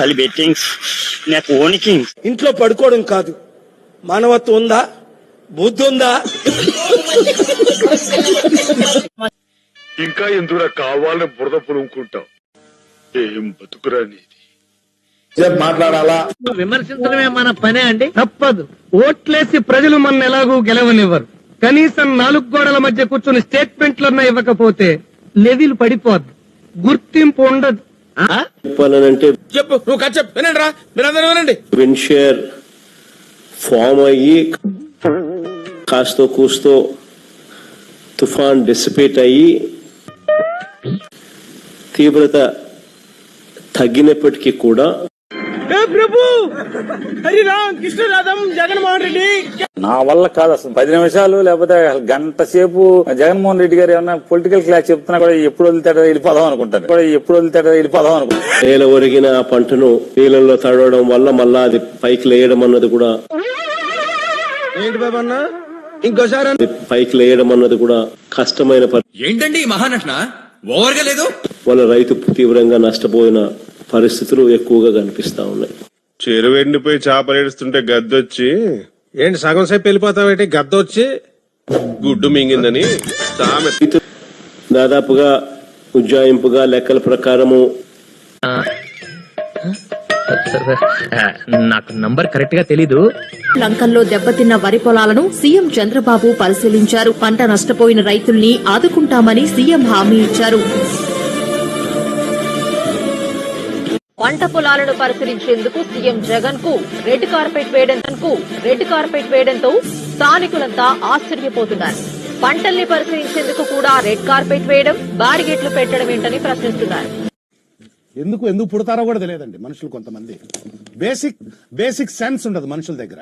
చలి బెట్టింగ్స్ నాకు ఓనికింగ్స్ ఇంట్లో పడుకోవడం కాదు. మానవత్వం ఉందా? బుద్ధి ఉందా? ఇంకా ఎందుకు కావాలని బురద పులుముకుంటావు? ఏం బతుకురా నీది? విమర్శించడమే మన పనే అండి. తప్పదు. ఓట్లేసి ప్రజలు మన ఎలాగూ గెలవనివ్వరు. కనీసం నాలుగు గోడల మధ్య కూర్చుని స్టేట్మెంట్లన్నా ఇవ్వకపోతే లెవెల్ పడిపోద్ది. గుర్తింపు ఉండదు? చెప్పాలనంటే చెప్పు నువ్వు కథ చెప్పు. వినండి రా మీరందరూ వినండి. విన్షేర్ ఫామ్ అయ్యి కాస్తో కూస్తో తుఫాన్ డిసిపేట్ అయ్యి తీవ్రత తగ్గినప్పటికీ కూడా ప్రభు! హరిరామ్ కృష్ణరాధం జగన్మోహన్ రెడ్డి. నా వల్ల కాదు అసలు. పది నిమిషాలు లేకపోతే గంట సేపు జగన్మోహన్ రెడ్డి గారు ఏమన్నా పొలిటికల్ క్లాస్ చెప్తున్నా కూడా ఎప్పుడు వదిలితాడో వెళ్ళిపోదాం అనుకుంటాను కూడా ఎప్పుడు వదిలితాడో వెళ్ళిపోదాం అనుకుంటాను నేల ఒరిగిన ఆ పంటను నీళ్ళల్లో తడవడం వల్ల మళ్ళా అది పైకి లేయడం అన్నది కూడా ఏంటి బాబు అన్న? ఇంకోసారి పైకి లేయడం అన్నది కూడా కష్టమైన పని ఏంటండి మహానటన? ఓవర్గా లేదు? వల్ల రైతు తీవ్రంగా నష్టపోయిన పరిస్థితులు ఎక్కువగా కనిపిస్తా ఉన్నాయి. చెరువు ఎండిపోయి చేపలు ఏడుస్తుంటే గద్దొచ్చి ఏంటి సగం సేపు వెళ్ళిపోతావేంటి? గద్ద వచ్చి గుడ్డు మింగిందని దాదాపుగా ఉజ్జాయింపుగా లెక్కల ప్రకారము. నాకు నంబర్ కరెక్ట్గా తెలీదు. లంకల్లో దెబ్బతిన్న వరి పొలాలను సీఎం చంద్రబాబు పరిశీలించారు. పంట నష్టపోయిన రైతుల్ని ఆదుకుంటామని సీఎం హామీ ఇచ్చారు. పంట పొలాలను పరిశీలించేందుకు సీఎం జగన్కు రెడ్ కార్పెట్ వేయడంకు రెడ్ కార్పెట్ వేయడంతో స్థానికులంతా ఆశ్చర్యపోతున్నారు. పంటల్ని పరిశీలించేందుకు కూడా రెడ్ కార్పెట్ వేయడం బారిగేట్లు పెట్టడం ఏంటని ప్రశ్నిస్తున్నారు. ఎందుకు ఎందుకు పుడతారో కూడా తెలియదండి మనుషులు కొంతమంది. బేసిక్ బేసిక్ సెన్స్ ఉండదు మనుషుల దగ్గర.